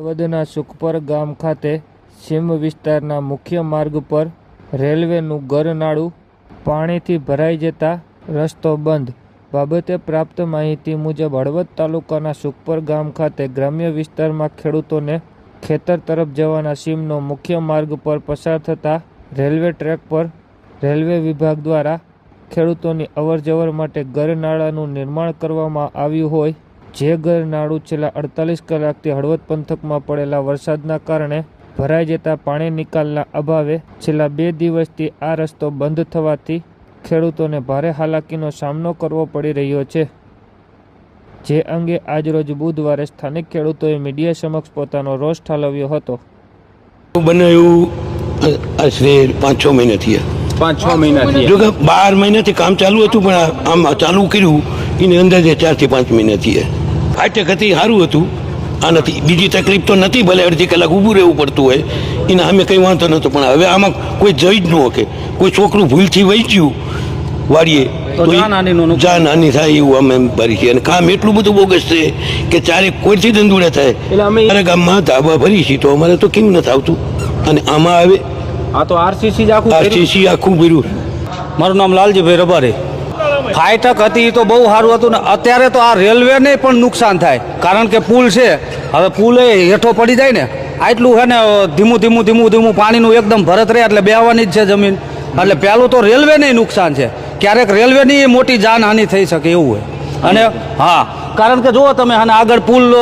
હળવદના સુખપર ગામ ખાતે સીમ વિસ્તારના મુખ્ય માર્ગ પર રેલવેનું ગરનાળું પાણીથી ભરાઈ જતા રસ્તો બંધ. બાબતે પ્રાપ્ત માહિતી મુજબ હળવદ તાલુકાના સુખપર ગામ ખાતે ગ્રામ્ય વિસ્તારમાં ખેડૂતોને ખેતર તરફ જવાના સીમનો મુખ્ય માર્ગ પર પસાર થતા રેલવે ટ્રેક પર રેલવે વિભાગ દ્વારા ખેડૂતોની અવરજવર માટે ગરનાળાનું નિર્માણ કરવામાં આવ્યું હોય જે ગરનાળું છેલ્લા અડતાલીસ કલાકથી હળવદ પંથકમાં પડેલા વરસાદના કારણે ભરાઈ જતા પાણી નિકાલના અભાવે છેલ્લા બે દિવસથી આ રસ્તો બંધ થવાથી ખેડૂતોને ભારે હાલાકીનો સામનો કરવો પડી રહ્યો છે. જે અંગે આજરોજ બુધવારે સ્થાનિક ખેડૂતોએ મીડિયા સમક્ષ પોતાનો રોષ ઠાલવ્યો હતો. બનાવ્યું આશરે પાંચ છ મહિના થયા. પાંચ છ મહિનાથી જો કે બાર મહિનાથી કામ ચાલુ હતું પણ આમ ચાલુ કર્યું એને અંદાજે ચારથી પાંચ મહિના થયા. ફાટક હતી સારું હતું. આ નથી બીજી તકલીફ તો નથી ભલે અડધી કલાક ઊભું રહેવું પડતું હોય. એને અમે કંઈ વાંધો નહોતો પણ હવે આમાં કોઈ જઈ જ ન શકે કોઈ છોકરું ભૂલથી વહી ગયું વાળીએ તો નુકસાન. જાનહાનિ થાય એવું અમે ભરી છીએ અને કામ એટલું બધું બોગસ છે કે ચારે કોઈથી ધંધુડા થાય. એટલે અમે- અમારા ગામમાં ધાબા ભરી છીએ તો અમારે તો કેમ નથી આવતું? અને આમાં આવે આ તો આરસીસી જ આખું આરસીસી આખું ભર્યું. મારું નામ લાલજીભાઈ રબારી. ફાઇટક હતી એ તો બહુ સારું હતું ને અત્યારે તો આ રેલવેને પણ નુકસાન થાય. કારણ કે પુલ છે. હવે પુલ એ હેઠો પડી જાય ને. આટલું હે ને ધીમું ધીમું ધીમું ધીમું પાણીનું એકદમ ભરત રહે એટલે બેહવાની જ છે જમીન. એટલે પહેલું તો રેલવેને નુકસાન છે. ક્યારેક રેલવેની મોટી જાનહાનિ થઈ શકે એવું હોય. અને હા કારણ કે જુઓ તમે અને આગળ પુલ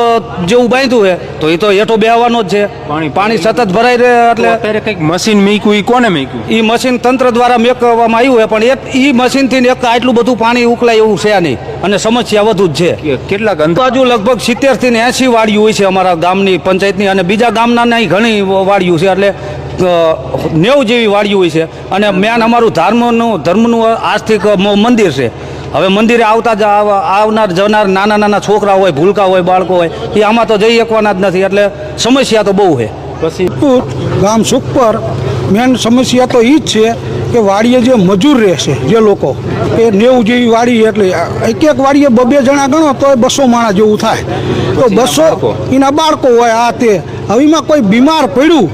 જેવું બાંધ્યું છે તો એ તો હેઠો બેહવાનો જ છે. પાણી- પાણી સતત ભરાઈ રહે એટલે અત્યારે કંઈક મશીન મૂક્યું એ કોને મીક્યું? એ મશીન તંત્ર દ્વારા મેકવામાં આવ્યું છે પણ એક એ મશીનથી એક આટલું બધું પાણી ઉકલાય એવું છે નહીં. અને સમસ્યા વધુ જ છે. કેટલાક અંદાજુ લગભગ સિત્તેરથી ને એસી વાડીઓ હોય છે અમારા ગામની પંચાયતની અને બીજા ગામના નહીં ઘણી વાડીઓ છે એટલે નેવું જેવી વાડીઓ હોય છે. અને મેન અમારું ધર્મનું ધર્મનું આસ્થિક મંદિર છે. હવે મંદિરે આવતા જ આવ- આવનાર જનાર નાના નાના છોકરા હોય ભૂલકા હોય બાળકો હોય એ આમાં તો જઈ શકવાના જ નથી એટલે સમસ્યા તો બહુ છે. પછી? ગામ સુખપર મેન સમસ્યા તો એ જ છે કે વાડીએ જે મજૂર રહેશે જે લોકો એ નેવું જેવી વાડી એટલે એક એક વાડીએ બબે જણા ગણો તો બસો માણા જેવું થાય. તો બસો એના બાળકો હોય આ તે. હવે એમાં કોઈ બીમાર પડ્યું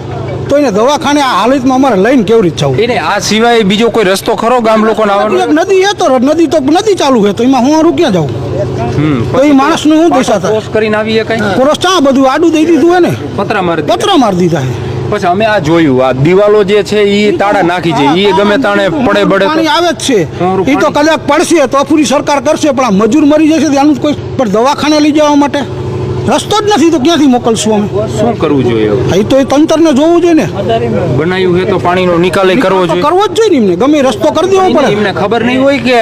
તો એને દવાખાને આ હાલતમાં અમારે લઈને કેવી રીતે જવું. એને આ સિવાય બીજો કોઈ રસ્તો ખરો ગામ લોકોને આવવાનો? નદી એ તો નદી તો નદી ચાલુ છે તો એમાં હું હારું ક્યાં જાઉં? તો એ માણસનું શું દશા થાય? ક્રોસ કરીને આવીએ કઈ? કોરસ ચા બધું આડું દઈ દીધું હોય ને? પતરા મારી પતરા મારી દીધા છે પછી અમે આ જોયું આ દિવાલો જે છે એ તાળા નાખી છે એ ગમે તાણે પડે બડે પાણી આવે જ છે. એ તો કદાચ પડશે તો પૂરી સરકાર કરશે પણ આ મજૂર મરી જશે ત્યાંનું કોઈ પણ દવાખાને લઈ જવા માટે. રસ્તો જ નથી તો ક્યાંથી મોકલશું અમે? શું કરવું જોઈએ? એ તો એ તંત્રને જોવું જોઈએ ને. બનાવ્યું છે તો પાણીનો નિકાલ કરવો જોઈએ. કરવો જ જોઈએ ને એમને. ગમે રસ્તો કરી દેવો પડે. એમને ખબર નહીં હોય કે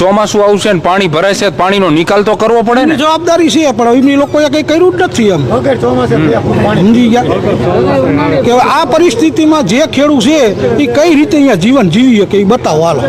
ચોમાસું આવશે ને પાણી ભરાય છે તો પાણીનો નિકાલ તો કરવો પડે ને. જવાબદારી છે પણ એમની લોકોએ કંઈ કર્યું જ નથી એમ. સમજી ગયા? કે આ પરિસ્થિતિમાં જે ખેડૂત છે એ કઈ રીતે અહીંયા જીવન જીવી શકે એ બતાવો હાલો.